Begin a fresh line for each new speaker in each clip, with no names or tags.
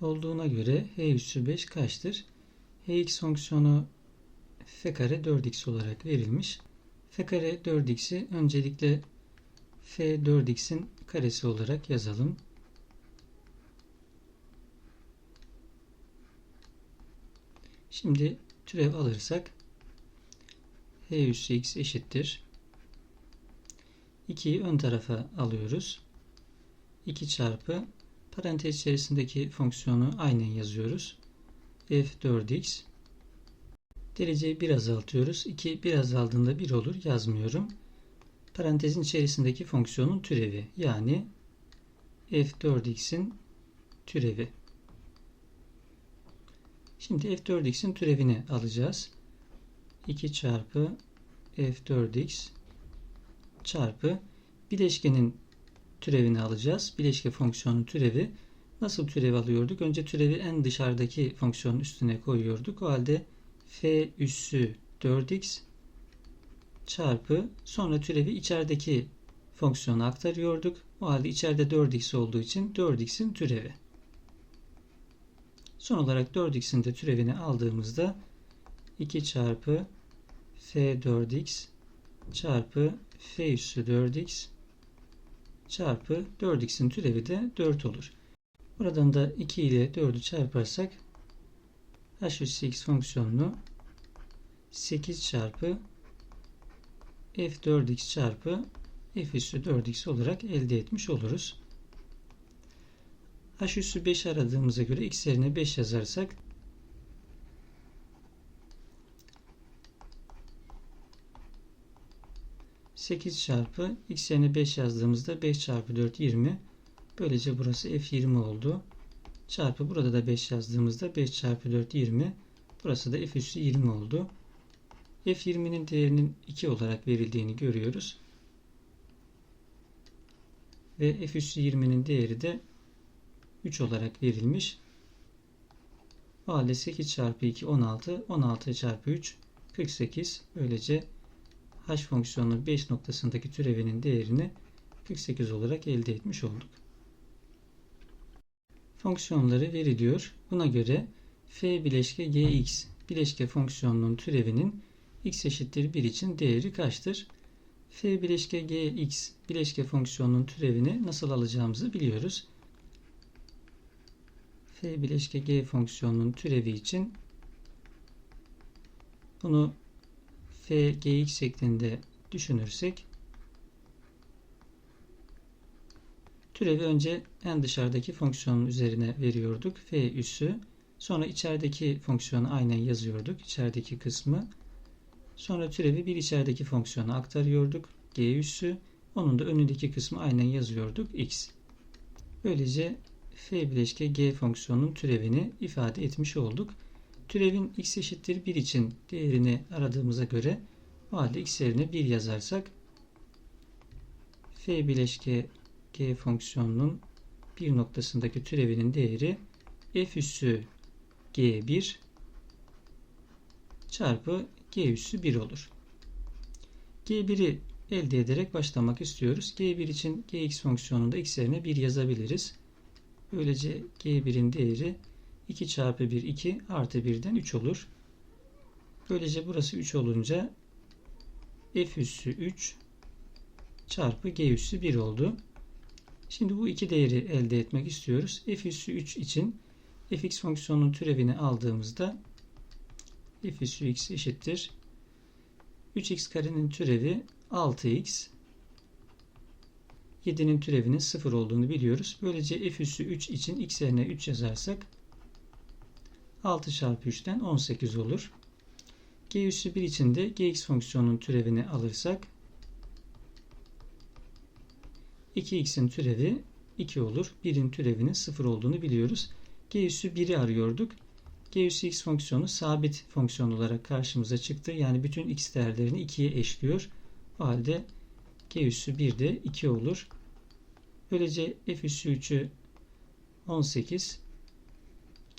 olduğuna göre h üssü 5 kaçtır? hx fonksiyonu f kare 4x olarak verilmiş. f kare 4x'i öncelikle f 4x'in karesi olarak yazalım. Şimdi türev alırsak h üssü x eşittir. 2'yi ön tarafa alıyoruz. 2 çarpı parantez içerisindeki fonksiyonu aynen yazıyoruz. f4x dereceyi bir azaltıyoruz. 2 bir azaldığında 1 olur yazmıyorum. Parantezin içerisindeki fonksiyonun türevi yani f4x'in türevi. Şimdi f4x'in türevini alacağız. 2 çarpı f4x çarpı bileşkenin türevini alacağız. Bileşke fonksiyonun türevi. Nasıl türev alıyorduk? Önce türevi en dışarıdaki fonksiyonun üstüne koyuyorduk. O halde f üssü 4x çarpı sonra türevi içerideki fonksiyona aktarıyorduk. O halde içeride 4x olduğu için 4x'in türevi. Son olarak 4x'in de türevini aldığımızda 2 çarpı f4x çarpı f üssü 4x çarpı 4x'in türevi de 4 olur. Buradan da 2 ile 4'ü çarparsak h üssü x fonksiyonunu 8 çarpı f4x çarpı f üssü 4x olarak elde etmiş oluruz. h üssü 5 aradığımıza göre x yerine 5 yazarsak 8 çarpı x yerine 5 yazdığımızda 5 çarpı 4 20. Böylece burası f20 oldu. Çarpı burada da 5 yazdığımızda 5 çarpı 4 20. Burası da f üssü 20 oldu. f20'nin değerinin 2 olarak verildiğini görüyoruz. Ve f üssü 20'nin değeri de 3 olarak verilmiş. O halde 8 çarpı 2 16. 16 çarpı 3 48. Böylece h fonksiyonunun 5 noktasındaki türevinin değerini 48 olarak elde etmiş olduk. Fonksiyonları veriliyor. Buna göre f bileşke gx bileşke fonksiyonunun türevinin x eşittir 1 için değeri kaçtır? f bileşke gx bileşke fonksiyonunun türevini nasıl alacağımızı biliyoruz. f bileşke g fonksiyonunun türevi için bunu f şeklinde düşünürsek türevi önce en dışarıdaki fonksiyonun üzerine veriyorduk. f üssü sonra içerideki fonksiyonu aynen yazıyorduk. içerideki kısmı sonra türevi bir içerideki fonksiyona aktarıyorduk. g üssü onun da önündeki kısmı aynen yazıyorduk. x böylece f bileşke g fonksiyonunun türevini ifade etmiş olduk. Türevin x eşittir 1 için değerini aradığımıza göre o halde x yerine 1 yazarsak f bileşke g fonksiyonunun bir noktasındaki türevinin değeri f üssü g1 çarpı g üssü 1 olur. g1'i elde ederek başlamak istiyoruz. g1 için gx fonksiyonunda x yerine 1 yazabiliriz. Böylece g1'in değeri 2 çarpı 1 2 artı 1'den 3 olur. Böylece burası 3 olunca f üssü 3 çarpı g üssü 1 oldu. Şimdi bu iki değeri elde etmek istiyoruz. f üssü 3 için fx fonksiyonunun türevini aldığımızda f üssü x eşittir. 3x karenin türevi 6x 7'nin türevinin 0 olduğunu biliyoruz. Böylece f üssü 3 için x yerine 3 yazarsak 6 çarpı 3'ten 18 olur. g üssü 1 için de gx fonksiyonunun türevini alırsak 2x'in türevi 2 olur. 1'in türevinin 0 olduğunu biliyoruz. g üssü 1'i arıyorduk. g üssü x fonksiyonu sabit fonksiyon olarak karşımıza çıktı. Yani bütün x değerlerini 2'ye eşliyor. O halde g üssü 1 de 2 olur. Böylece f üssü 3'ü 18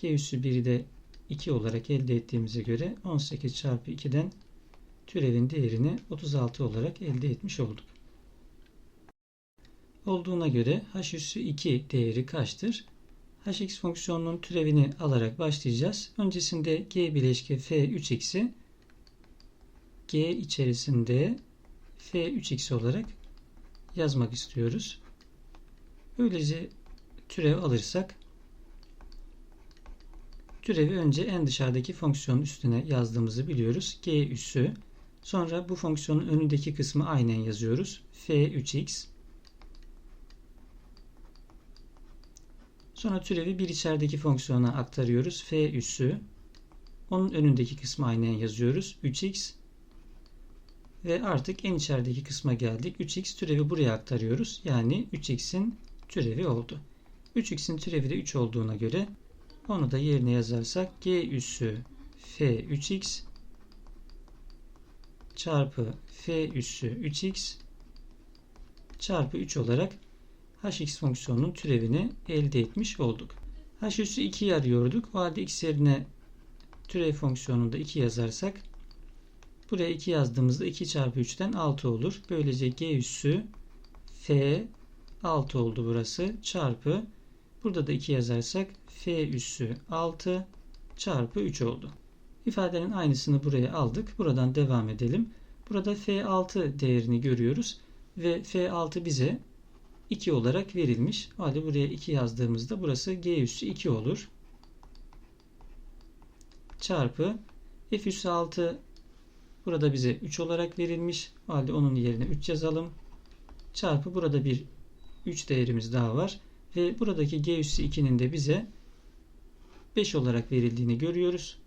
g üssü 1'i de 2 olarak elde ettiğimize göre 18 çarpı 2'den türevin değerini 36 olarak elde etmiş olduk. Olduğuna göre h üssü 2 değeri kaçtır? hx fonksiyonunun türevini alarak başlayacağız. Öncesinde g bileşke f3x'i g içerisinde f3x olarak yazmak istiyoruz. Böylece türev alırsak türevi önce en dışarıdaki fonksiyonun üstüne yazdığımızı biliyoruz. g üssü sonra bu fonksiyonun önündeki kısmı aynen yazıyoruz. f3x Sonra türevi bir içerideki fonksiyona aktarıyoruz. f üssü. Onun önündeki kısmı aynen yazıyoruz. 3x ve artık en içerideki kısma geldik. 3x türevi buraya aktarıyoruz. Yani 3x'in türevi oldu. 3x'in türevi de 3 olduğuna göre onu da yerine yazarsak g üssü f 3x çarpı f üssü 3x çarpı 3 olarak hx fonksiyonunun türevini elde etmiş olduk. h üssü 2'yi arıyorduk. O halde x yerine türev fonksiyonunda 2 yazarsak buraya 2 yazdığımızda 2 çarpı 3'ten 6 olur. Böylece g üssü f 6 oldu burası çarpı burada da 2 yazarsak f üssü 6 çarpı 3 oldu. İfadenin aynısını buraya aldık. Buradan devam edelim. Burada f6 değerini görüyoruz ve f6 bize 2 olarak verilmiş. O halde buraya 2 yazdığımızda burası g üssü 2 olur. Çarpı f üssü 6 burada bize 3 olarak verilmiş. O halde onun yerine 3 yazalım. Çarpı burada bir 3 değerimiz daha var. Ve buradaki g üssü 2'nin de bize 5 olarak verildiğini görüyoruz.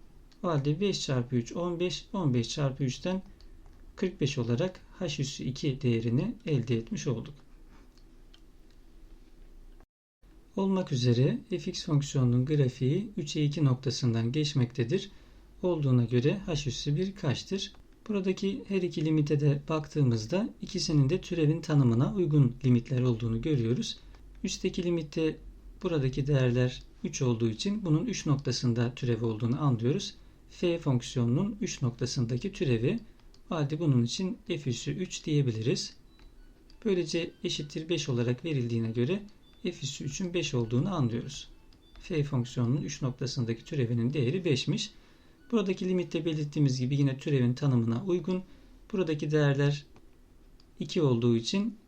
O halde 5 çarpı 3 15. 15 çarpı 3'ten 45 olarak h üssü 2 değerini elde etmiş olduk olmak üzere fx fonksiyonunun grafiği 3'e 2 noktasından geçmektedir. Olduğuna göre h üssü 1 kaçtır? Buradaki her iki limite de baktığımızda ikisinin de türevin tanımına uygun limitler olduğunu görüyoruz. Üstteki limitte buradaki değerler 3 olduğu için bunun 3 noktasında türev olduğunu anlıyoruz. f fonksiyonunun 3 noktasındaki türevi. Halde bunun için f üssü 3 diyebiliriz. Böylece eşittir 5 olarak verildiğine göre f üssü 3'ün 5 olduğunu anlıyoruz. f fonksiyonunun 3 noktasındaki türevinin değeri 5'miş. Buradaki limitte belirttiğimiz gibi yine türevin tanımına uygun. Buradaki değerler 2 olduğu için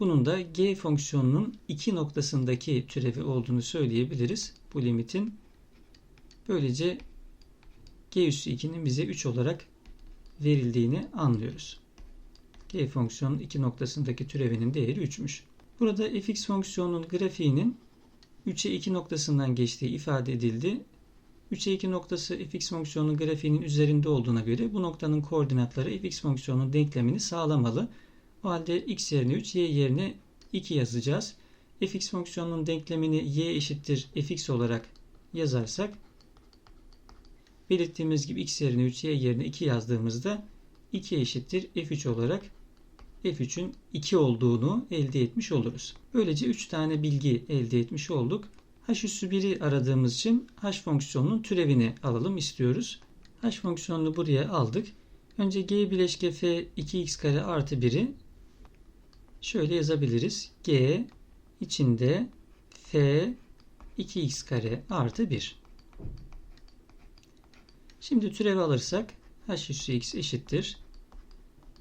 bunun da g fonksiyonunun 2 noktasındaki türevi olduğunu söyleyebiliriz. Bu limitin. Böylece g üssü 2'nin bize 3 olarak verildiğini anlıyoruz. g fonksiyonunun 2 noktasındaki türevinin değeri 3'müş. Burada fx fonksiyonunun grafiğinin 3'e 2 noktasından geçtiği ifade edildi. 3'e 2 noktası fx fonksiyonunun grafiğinin üzerinde olduğuna göre bu noktanın koordinatları fx fonksiyonunun denklemini sağlamalı. O halde x yerine 3, y yerine 2 yazacağız. fx fonksiyonunun denklemini y eşittir fx olarak yazarsak belirttiğimiz gibi x yerine 3, y yerine 2 yazdığımızda 2 eşittir f3 olarak f3'ün 2 olduğunu elde etmiş oluruz. Böylece 3 tane bilgi elde etmiş olduk. h üssü 1'i aradığımız için h fonksiyonunun türevini alalım istiyoruz. h fonksiyonunu buraya aldık. Önce g bileşke f 2x kare artı 1'i şöyle yazabiliriz. g içinde f 2x kare artı 1. Şimdi türev alırsak h üssü x eşittir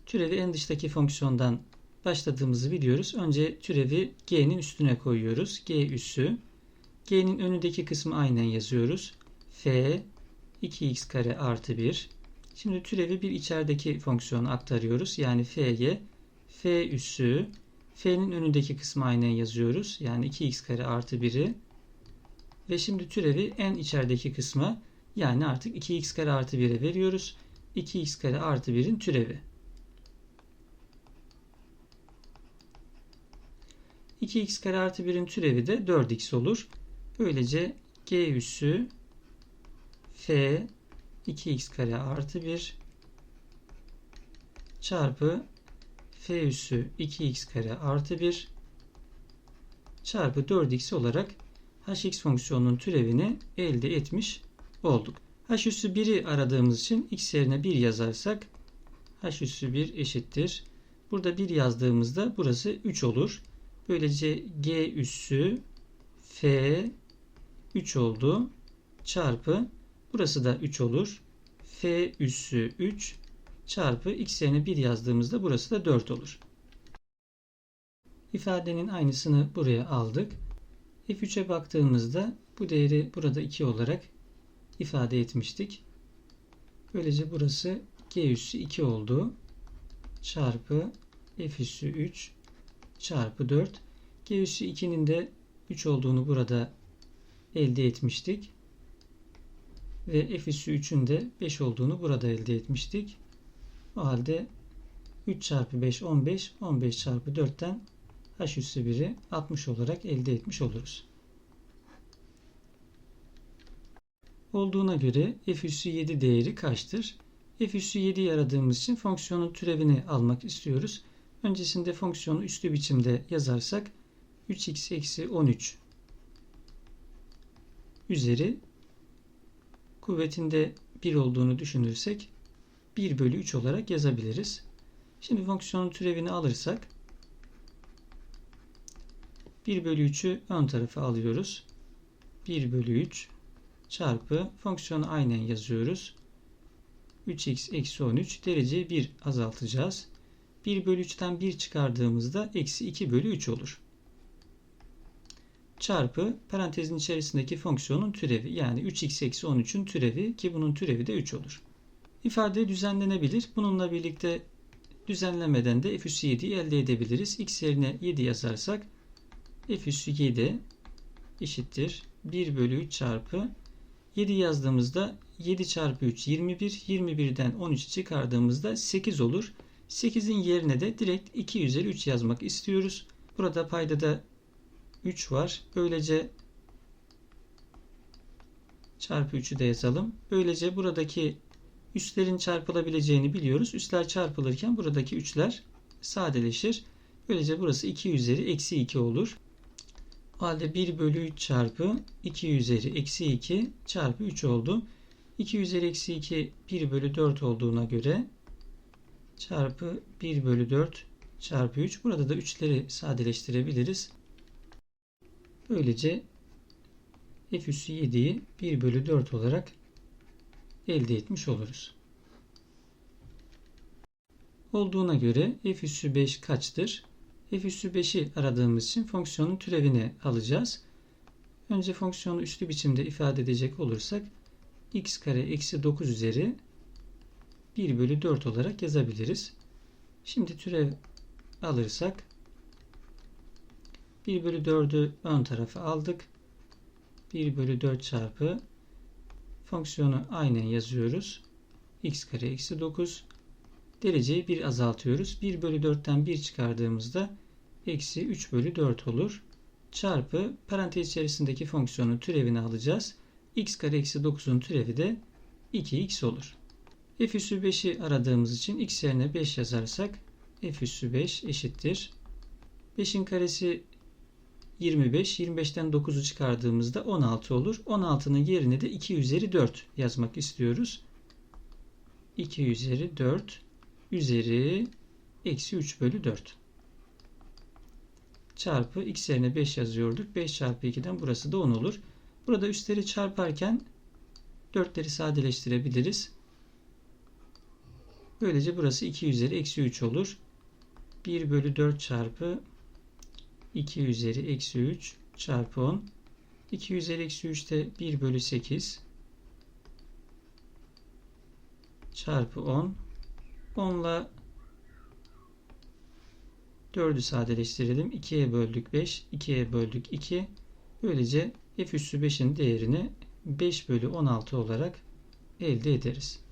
türevi en dıştaki fonksiyondan başladığımızı biliyoruz. Önce türevi g'nin üstüne koyuyoruz. g üssü. g'nin önündeki kısmı aynen yazıyoruz. f 2x kare artı 1. Şimdi türevi bir içerideki fonksiyona aktarıyoruz. Yani f'ye f üssü f'nin önündeki kısmı aynen yazıyoruz. Yani 2x kare artı 1'i ve şimdi türevi en içerideki kısma yani artık 2x kare artı 1'e veriyoruz. 2x kare artı 1'in türevi. 2x kare artı 1'in türevi de 4x olur. Böylece g üssü f 2x kare artı 1 çarpı f üssü 2x kare artı 1 çarpı 4x olarak hx fonksiyonunun türevini elde etmiş olduk. h üssü 1'i aradığımız için x yerine 1 yazarsak h üssü 1 eşittir. Burada 1 yazdığımızda burası 3 olur. Böylece G üssü F 3 oldu. Çarpı burası da 3 olur. F üssü 3 çarpı x yerine 1 yazdığımızda burası da 4 olur. İfadenin aynısını buraya aldık. F3'e baktığımızda bu değeri burada 2 olarak ifade etmiştik. Böylece burası G üssü 2 oldu. Çarpı F üssü 3 çarpı 4. G üssü 2'nin de 3 olduğunu burada elde etmiştik. Ve F üssü 3'ün de 5 olduğunu burada elde etmiştik. O halde 3 çarpı 5 15, 15 çarpı 4'ten h üssü 1'i 60 olarak elde etmiş oluruz. Olduğuna göre f üssü 7 değeri kaçtır? f üssü 7'yi aradığımız için fonksiyonun türevini almak istiyoruz. Öncesinde fonksiyonu üslü biçimde yazarsak 3x eksi 13 üzeri kuvvetinde 1 olduğunu düşünürsek 1 bölü 3 olarak yazabiliriz. Şimdi fonksiyonun türevini alırsak 1 bölü 3'ü ön tarafa alıyoruz. 1 bölü 3 çarpı fonksiyonu aynen yazıyoruz. 3x eksi 13 dereceyi 1 azaltacağız. 1 bölü 3'ten 1 çıkardığımızda eksi 2 bölü 3 olur. Çarpı parantezin içerisindeki fonksiyonun türevi yani 3x eksi 13'ün türevi ki bunun türevi de 3 olur. İfade düzenlenebilir. Bununla birlikte düzenlemeden de f üssü 7'yi elde edebiliriz. x yerine 7 yazarsak f üssü 7 eşittir 1 bölü 3 çarpı 7 yazdığımızda 7 çarpı 3 21. 21'den 13 çıkardığımızda 8 olur. 8'in yerine de direkt 2 üzeri 3 yazmak istiyoruz. Burada payda da 3 var. Böylece çarpı 3'ü de yazalım. Böylece buradaki üslerin çarpılabileceğini biliyoruz. Üsler çarpılırken buradaki 3'ler sadeleşir. Böylece burası 2 üzeri eksi 2 olur. O halde 1 bölü 3 çarpı 2 üzeri eksi 2 çarpı 3 oldu. 2 üzeri eksi 2 1 bölü 4 olduğuna göre çarpı 1 bölü 4 çarpı 3. Burada da 3'leri sadeleştirebiliriz. Böylece f üssü 7'yi 1 bölü 4 olarak elde etmiş oluruz. Olduğuna göre f üssü 5 kaçtır? f üssü 5'i aradığımız için fonksiyonun türevini alacağız. Önce fonksiyonu üslü biçimde ifade edecek olursak x kare eksi 9 üzeri 1 bölü 4 olarak yazabiliriz. Şimdi türev alırsak 1 bölü 4'ü ön tarafa aldık. 1 bölü 4 çarpı fonksiyonu aynen yazıyoruz. x kare eksi 9 dereceyi 1 azaltıyoruz. 1 bölü 4'ten 1 çıkardığımızda eksi 3 bölü 4 olur. Çarpı parantez içerisindeki fonksiyonun türevini alacağız. x kare eksi 9'un türevi de 2x olur. f üssü 5'i aradığımız için x yerine 5 yazarsak f üssü 5 eşittir. 5'in karesi 25. 25'ten 9'u çıkardığımızda 16 olur. 16'nın yerine de 2 üzeri 4 yazmak istiyoruz. 2 üzeri 4 üzeri eksi 3 bölü 4 çarpı x yerine 5 yazıyorduk. 5 çarpı 2'den burası da 10 olur. Burada üstleri çarparken 4'leri sadeleştirebiliriz. Böylece burası 2 üzeri eksi 3 olur. 1 bölü 4 çarpı 2 üzeri eksi 3 çarpı 10. 2 üzeri eksi 3 de 1 bölü 8 çarpı 10. 10 ile 4'ü sadeleştirelim. 2'ye böldük 5. 2'ye böldük 2. Böylece f üssü 5'in değerini 5 bölü 16 olarak elde ederiz.